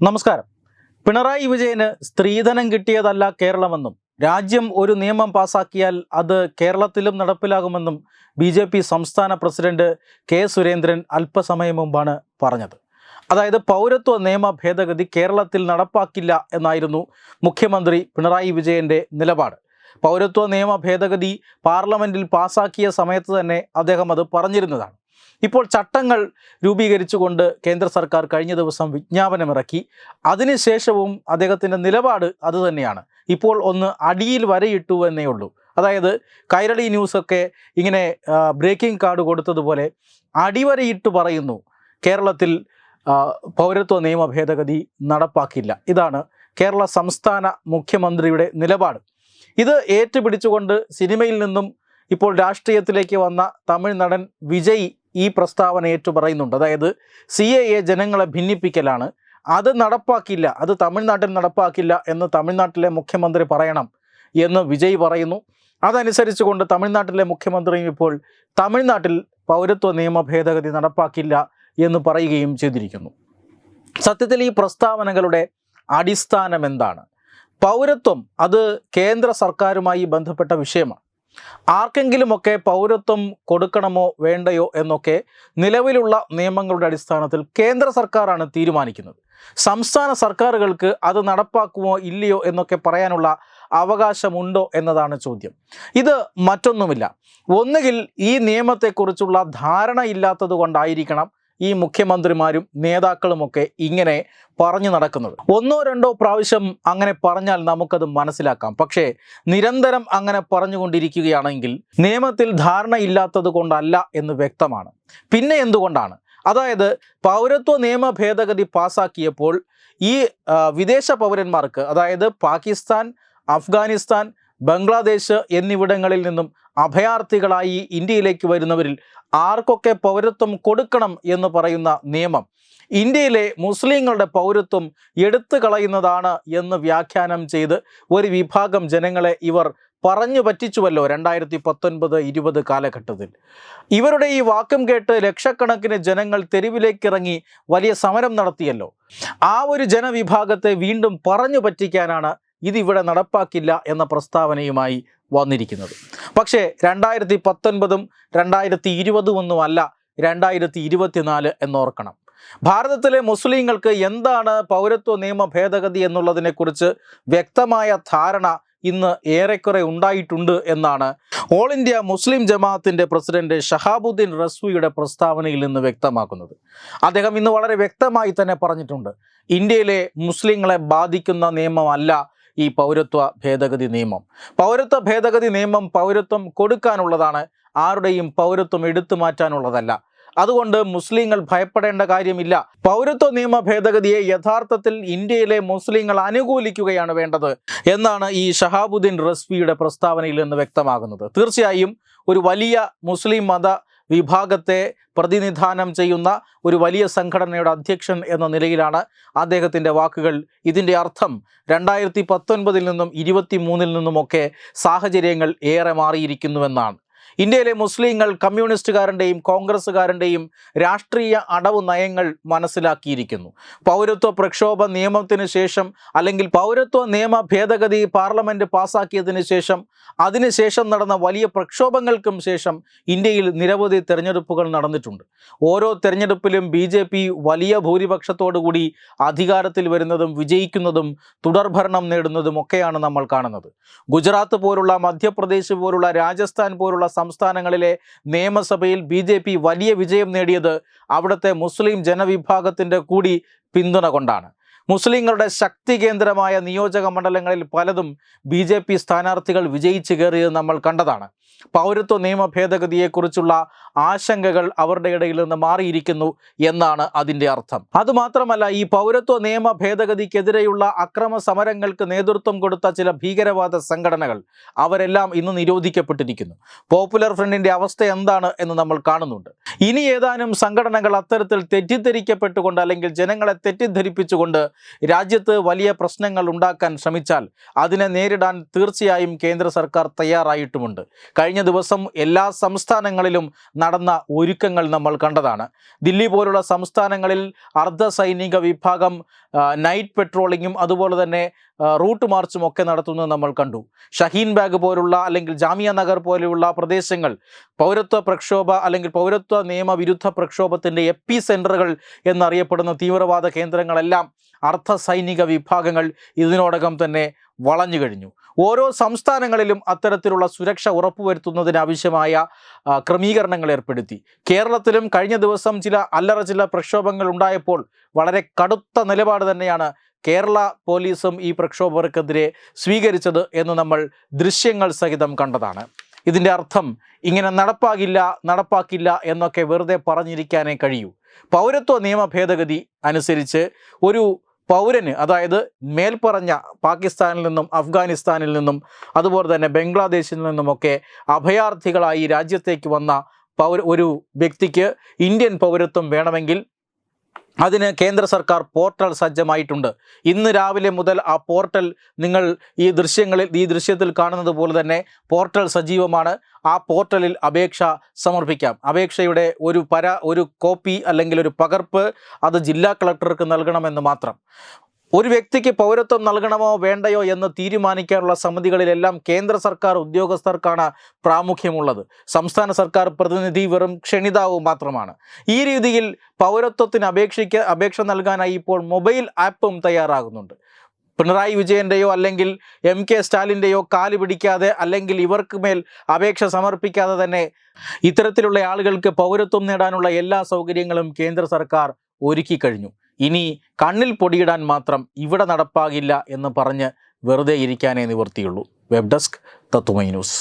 നമസ്കാരം. പിണറായി വിജയന് സ്ത്രീധനം കിട്ടിയതല്ല കേരളമെന്നും രാജ്യം ഒരു നിയമം പാസാക്കിയാൽ അത് കേരളത്തിലും നടപ്പിലാകുമെന്നും ബി ജെ പി സംസ്ഥാന പ്രസിഡന്റ് കെ സുരേന്ദ്രൻ അല്പസമയം മുമ്പാണ് പറഞ്ഞത്. അതായത് പൗരത്വ നിയമ ഭേദഗതി കേരളത്തിൽ നടപ്പാക്കില്ല എന്നായിരുന്നു മുഖ്യമന്ത്രി പിണറായി വിജയന്റെ നിലപാട്. പൗരത്വ നിയമ ഭേദഗതി പാർലമെന്റിൽ പാസാക്കിയ സമയത്ത് തന്നെ അദ്ദേഹം അത് പറഞ്ഞിരുന്നതാണ്. ഇപ്പോൾ ചട്ടങ്ങൾ രൂപീകരിച്ചുകൊണ്ട് കേന്ദ്ര സർക്കാർ കഴിഞ്ഞ ദിവസം വിജ്ഞാപനമിറക്കി. അതിനുശേഷവും അദ്ദേഹത്തിന്റെ നിലപാട് അതുതന്നെയാണ്. ഇപ്പോൾ ഒന്ന് അടിയിൽ വരയിട്ടു എന്നേ ഉള്ളൂ. അതായത് കൈരളി ന്യൂസൊക്കെ ഇങ്ങനെ ബ്രേക്കിംഗ് കാർഡ് കൊടുത്തതുപോലെ അടിവരയിട്ട് പറയുന്നു. കേരളത്തിൽ പൗരത്വ നിയമ ഭേദഗതി നടപ്പാക്കില്ല ഇതാണ് കേരള സംസ്ഥാന മുഖ്യമന്ത്രിയുടെ നിലപാട്. ഇത് ഏറ്റുപിടിച്ചുകൊണ്ട് സിനിമയിൽ നിന്നും ഇപ്പോൾ രാഷ്ട്രീയത്തിലേക്ക് വന്ന തമിഴ് നടൻ വിജയ് ഈ പ്രസ്താവന ഏറ്റു പറയുന്നുണ്ട് അതായത് സി എ എ ജനങ്ങളെ ഭിന്നിപ്പിക്കലാണ്. അത് നടപ്പാക്കില്ല. അത് തമിഴ്നാട്ടിൽ നടപ്പാക്കില്ല എന്ന് തമിഴ്നാട്ടിലെ മുഖ്യമന്ത്രി പറയണം എന്ന് വിജയ് പറയുന്നു. അതനുസരിച്ച് കൊണ്ട് തമിഴ്നാട്ടിലെ മുഖ്യമന്ത്രിയും ഇപ്പോൾ തമിഴ്നാട്ടിൽ പൗരത്വ നിയമ ഭേദഗതി നടപ്പാക്കില്ല എന്ന് പറയുകയും ചെയ്തിരിക്കുന്നു. സത്യത്തിൽ ഈ പ്രസ്താവനകളുടെ അടിസ്ഥാനം എന്താണ്? പൗരത്വം അത് കേന്ദ്ര സർക്കാരുമായി ബന്ധപ്പെട്ട വിഷയമാണ്. ആർക്കെങ്കിലുമൊക്കെ പൗരത്വം കൊടുക്കണമോ വേണ്ടയോ എന്നൊക്കെ നിലവിലുള്ള നിയമങ്ങളുടെ അടിസ്ഥാനത്തിൽ കേന്ദ്ര സർക്കാരാണ് തീരുമാനിക്കുന്നത്. സംസ്ഥാന സർക്കാരുകൾക്ക് അത് നടപ്പാക്കുമോ ഇല്ലയോ എന്നൊക്കെ പറയാനുള്ള അവകാശമുണ്ടോ എന്നതാണ് ചോദ്യം. ഇത് മറ്റൊന്നുമില്ല. ഒന്നുകിൽ ഈ നിയമത്തെക്കുറിച്ചുള്ള ധാരണ ഇല്ലാത്തത് കൊണ്ടായിരിക്കണം ഈ മുഖ്യമന്ത്രിമാരും നേതാക്കളുമൊക്കെ ഇങ്ങനെ പറഞ്ഞു നടക്കുന്നത്. ഒന്നോ രണ്ടോ പ്രാവശ്യം അങ്ങനെ പറഞ്ഞാൽ നമുക്കത് മനസ്സിലാക്കാം. പക്ഷേ നിരന്തരം അങ്ങനെ പറഞ്ഞുകൊണ്ടിരിക്കുകയാണെങ്കിൽ നിയമത്തിൽ ധാരണയില്ലാത്തത് കൊണ്ടല്ല എന്ന് വ്യക്തമാണ്. പിന്നെ എന്തുകൊണ്ടാണ്? അതായത് പൗരത്വ നിയമ ഭേദഗതി പാസാക്കിയപ്പോൾ ഈ വിദേശ പൗരന്മാർക്ക് അതായത് പാകിസ്ഥാൻ അഫ്ഗാനിസ്ഥാൻ ബംഗ്ലാദേശ് എന്നിവിടങ്ങളിൽ നിന്നും അഭയാർത്ഥികളായി ഇന്ത്യയിലേക്ക് വരുന്നവരിൽ ആർക്കൊക്കെ പൗരത്വം കൊടുക്കണം എന്ന് പറയുന്ന നിയമം. ഇന്ത്യയിലെ മുസ്ലിങ്ങളുടെ പൗരത്വം എടുത്തു കളയുന്നതാണ് എന്ന് വ്യാഖ്യാനം ചെയ്ത് ഒരു വിഭാഗം ജനങ്ങളെ ഇവർ പറഞ്ഞു പറ്റിച്ചുവല്ലോ രണ്ടായിരത്തി പത്തൊൻപത് ഇരുപത് കാലഘട്ടത്തിൽ. ഇവരുടെ ഈ വാക്കും കേട്ട് ലക്ഷക്കണക്കിന് ജനങ്ങൾ തെരുവിലേക്കിറങ്ങി വലിയ സമരം നടത്തിയല്ലോ. ആ ഒരു ജനവിഭാഗത്തെ വീണ്ടും പറഞ്ഞു പറ്റിക്കാനാണ് ഇതിവിടെ നടപ്പാക്കില്ല എന്ന പ്രസ്താവനയുമായി വന്നിരിക്കുന്നത്. പക്ഷേ രണ്ടായിരത്തി പത്തൊൻപതും രണ്ടായിരത്തി ഇരുപതും ഒന്നും അല്ല രണ്ടായിരത്തി ഇരുപത്തിനാല് എന്നോർക്കണം. ഭാരതത്തിലെ മുസ്ലിങ്ങൾക്ക് എന്താണ് പൗരത്വ നിയമ ഭേദഗതി എന്നുള്ളതിനെക്കുറിച്ച് വ്യക്തമായ ധാരണ ഇന്ന് ഏറെക്കുറെ ഉണ്ടായിട്ടുണ്ട് എന്നാണ് ഓൾ ഇന്ത്യ മുസ്ലിം ജമാഅത്തിന്റെ പ്രസിഡന്റ് ഷഹാബുദ്ദീൻ റസ്വിയുടെ പ്രസ്താവനയിൽ നിന്ന് വ്യക്തമാക്കുന്നത്. അദ്ദേഹം ഇന്ന് വളരെ വ്യക്തമായി തന്നെ പറഞ്ഞിട്ടുണ്ട്. ഇന്ത്യയിലെ മുസ്ലിങ്ങളെ ബാധിക്കുന്ന നിയമമല്ല ഈ പൗരത്വ ഭേദഗതി നിയമം. പൗരത്വ ഭേദഗതി നിയമം പൗരത്വം കൊടുക്കാനുള്ളതാണ് ആരുടെയും പൗരത്വം എടുത്തു മാറ്റാനുള്ളതല്ല. അതുകൊണ്ട് മുസ്ലിങ്ങൾ ഭയപ്പെടേണ്ട കാര്യമില്ല. പൗരത്വ നിയമ ഭേദഗതിയെ യഥാർത്ഥത്തിൽ ഇന്ത്യയിലെ മുസ്ലിങ്ങൾ അനുകൂലിക്കുകയാണ് വേണ്ടത് എന്നാണ് ഈ ഷഹാബുദ്ദീൻ റസ്വിയുടെ പ്രസ്താവനയിൽ നിന്ന് വ്യക്തമാകുന്നത്. തീർച്ചയായും ഒരു വലിയ മുസ്ലിം മത വിഭാഗത്തെ പ്രതിനിധാനം ചെയ്യുന്ന ഒരു വലിയ സംഘടനയുടെ അധ്യക്ഷൻ എന്ന നിലയിലാണ് അദ്ദേഹത്തിന്റെ വാക്കുകൾ. ഇതിന്റെ അർത്ഥം രണ്ടായിരത്തി പത്തൊൻപതിൽ നിന്നും ഇരുപത്തി മൂന്നിൽ നിന്നുമൊക്കെ സാഹചര്യങ്ങൾ ഏറെ മാറിയിരിക്കുന്നുവെന്നാണ്. ഇന്ത്യയിലെ മുസ്ലിങ്ങൾ കമ്മ്യൂണിസ്റ്റുകാരന്റെയും കോൺഗ്രസ്സുകാരന്റെയും രാഷ്ട്രീയ അടവ് നയങ്ങൾ മനസ്സിലാക്കിയിരിക്കുന്നു. പൗരത്വ പ്രക്ഷോഭ നിയമത്തിന് ശേഷം അല്ലെങ്കിൽ പൗരത്വ നിയമ ഭേദഗതി പാർലമെന്റ് പാസാക്കിയതിന് ശേഷം അതിനുശേഷം നടന്ന വലിയ പ്രക്ഷോഭങ്ങൾക്കും ശേഷം ഇന്ത്യയിൽ നിരവധി തെരഞ്ഞെടുപ്പുകൾ നടന്നിട്ടുണ്ട്. ഓരോ തെരഞ്ഞെടുപ്പിലും ബി ജെ പി വലിയ ഭൂരിപക്ഷത്തോടുകൂടി അധികാരത്തിൽ വരുന്നതും വിജയിക്കുന്നതും തുടർഭരണം നേടുന്നതും ഒക്കെയാണ് നമ്മൾ കാണുന്നത്. ഗുജറാത്ത് പോലുള്ള മധ്യപ്രദേശ് പോലുള്ള രാജസ്ഥാൻ പോലുള്ള സംസ്ഥാനങ്ങളിലെ നിയമസഭയിൽ ബി ജെ പി വലിയ വിജയം നേടിയത് അവിടുത്തെ മുസ്ലിം ജനവിഭാഗത്തിന്റെ കൂടി പിന്തുണ കൊണ്ടാണ്. മുസ്ലിങ്ങളുടെ ശക്തി കേന്ദ്രമായ നിയോജക മണ്ഡലങ്ങളിൽ പലതും ബി ജെ പി സ്ഥാനാർത്ഥികൾ വിജയിച്ചു കയറിയത് നമ്മൾ കണ്ടതാണ്. പൗരത്വ നിയമ ഭേദഗതിയെക്കുറിച്ചുള്ള ആശങ്കകൾ അവരുടെ ഇടയിൽ നിന്ന് മാറിയിരിക്കുന്നു എന്നാണ് അതിന്റെ അർത്ഥം. അതുമാത്രമല്ല ഈ പൗരത്വ നിയമ ഭേദഗതിക്കെതിരെയുള്ള അക്രമ സമരങ്ങൾക്ക് നേതൃത്വം കൊടുത്ത ചില ഭീകരവാദ സംഘടനകൾ അവരെല്ലാം ഇന്ന് നിരോധിക്കപ്പെട്ടിരിക്കുന്നു. പോപ്പുലർ ഫ്രണ്ടിന്റെ അവസ്ഥ എന്താണ് എന്ന് നമ്മൾ കാണുന്നുണ്ട്. ഇനി ഏതാനും സംഘടനകൾ അത്തരത്തിൽ തെറ്റിദ്ധരിക്കപ്പെട്ടുകൊണ്ട് അല്ലെങ്കിൽ ജനങ്ങളെ തെറ്റിദ്ധരിപ്പിച്ചുകൊണ്ട് രാജ്യത്ത് വലിയ പ്രശ്നങ്ങൾ ഉണ്ടാക്കാൻ ശ്രമിച്ചാൽ അതിനെ നേരിടാൻ തീർച്ചയായും കേന്ദ്ര സർക്കാർ തയ്യാറായിട്ടുമുണ്ട്. കഴിഞ്ഞ ദിവസം എല്ലാ സംസ്ഥാനങ്ങളിലും നടന്ന ഒരുക്കങ്ങൾ നമ്മൾ കണ്ടതാണ്. ദില്ലി പോലുള്ള സംസ്ഥാനങ്ങളിൽ അർദ്ധ സൈനിക വിഭാഗം നൈറ്റ് പെട്രോളിങ്ങും അതുപോലെ തന്നെ റൂട്ട് മാർച്ചും ഒക്കെ നടത്തുന്നത് നമ്മൾ കണ്ടു. ഷഹീൻ ബാഗ് പോലുള്ള അല്ലെങ്കിൽ ജാമിയ നഗർ പോലെയുള്ള പ്രദേശങ്ങൾ പൗരത്വ പ്രക്ഷോഭ അല്ലെങ്കിൽ പൗരത്വ നിയമവിരുദ്ധ പ്രക്ഷോഭത്തിന്റെ എപ്പി സെന്ററുകൾ എന്നറിയപ്പെടുന്ന തീവ്രവാദ കേന്ദ്രങ്ങളെല്ലാം അർദ്ധ സൈനിക വിഭാഗങ്ങൾ ഇതിനോടകം തന്നെ വളഞ്ഞു കഴിഞ്ഞു. ഓരോ സംസ്ഥാനങ്ങളിലും അത്തരത്തിലുള്ള സുരക്ഷ ഉറപ്പുവരുത്തുന്നതിനാവശ്യമായ ക്രമീകരണങ്ങൾ ഏർപ്പെടുത്തി. കേരളത്തിലും കഴിഞ്ഞ ദിവസം ചില അല്ലറ ചില പ്രക്ഷോഭങ്ങൾ ഉണ്ടായപ്പോൾ വളരെ കടുത്ത നിലപാട് തന്നെയാണ് കേരള പോലീസും ഈ പ്രക്ഷോഭകർക്കെതിരെ സ്വീകരിച്ചത് എന്ന് നമ്മൾ ദൃശ്യങ്ങൾ സഹിതം കണ്ടതാണ്. ഇതിന്റെ അർത്ഥം ഇങ്ങനെ നടപ്പാകില്ല നടപ്പാക്കില്ല എന്നൊക്കെ വെറുതെ പറഞ്ഞിരിക്കാനേ കഴിയൂ. പൗരത്വ നിയമ ഭേദഗതി അനുസരിച്ച് ഒരു പൗരന് അതായത് മേൽപ്പറഞ്ഞ പാകിസ്ഥാനിൽ നിന്നും അഫ്ഗാനിസ്ഥാനിൽ നിന്നും അതുപോലെ തന്നെ ബംഗ്ലാദേശിൽ നിന്നുമൊക്കെ അഭയാർത്ഥികളായി രാജ്യത്തേക്ക് വന്ന പൗര ഒരു വ്യക്തിക്ക് ഇന്ത്യൻ പൗരത്വം വേണമെങ്കിൽ അതിന് കേന്ദ്ര സർക്കാർ പോർട്ടൽ സജ്ജമായിട്ടുണ്ട്. ഇന്ന് രാവിലെ മുതൽ ആ പോർട്ടൽ നിങ്ങൾ ഈ ദൃശ്യങ്ങളിൽ ഈ ദൃശ്യത്തിൽ കാണുന്നത് പോലെ തന്നെ പോർട്ടൽ സജീവമാണ്. ആ പോർട്ടലിൽ അപേക്ഷ സമർപ്പിക്കാം. അപേക്ഷയുടെ ഒരു പര ഒരു കോപ്പി അല്ലെങ്കിൽ ഒരു പകർപ്പ് അത് ജില്ലാ കളക്ടർക്ക് നൽകണമെന്ന് മാത്രം. ഒരു വ്യക്തിക്ക് പൗരത്വം നൽകണമോ വേണ്ടയോ എന്ന് തീരുമാനിക്കാനുള്ള സമിതികളിലെല്ലാം കേന്ദ്ര സർക്കാർ ഉദ്യോഗസ്ഥർക്കാണ് പ്രാമുഖ്യമുള്ളത്. സംസ്ഥാന സർക്കാർ പ്രതിനിധി വെറും ക്ഷണിതാവും മാത്രമാണ്. ഈ രീതിയിൽ പൗരത്വത്തിന് അപേക്ഷിക്ക അപേക്ഷ നൽകാനായി ഇപ്പോൾ മൊബൈൽ ആപ്പും തയ്യാറാകുന്നുണ്ട്. പിണറായി വിജയന്റെയോ അല്ലെങ്കിൽ എം കെ സ്റ്റാലിന്റെയോ കാൽ പിടിക്കാതെ അല്ലെങ്കിൽ ഇവർക്ക് മേൽ അപേക്ഷ സമർപ്പിക്കാതെ തന്നെ ഇത്തരത്തിലുള്ള ആളുകൾക്ക് പൗരത്വം നേടാനുള്ള എല്ലാ സൗകര്യങ്ങളും കേന്ദ്ര സർക്കാർ ഒരുക്കി കഴിഞ്ഞു ഇനി കണ്ണിൽ പൊടിയിടാൻ മാത്രം ഇവിടെ നടപ്പാകില്ല എന്ന് പറഞ്ഞ് വെറുതെ ഇരിക്കാനേ നിവർത്തിയുള്ളൂ വെബ് ഡെസ്ക് തത്വമൈ ന്യൂസ്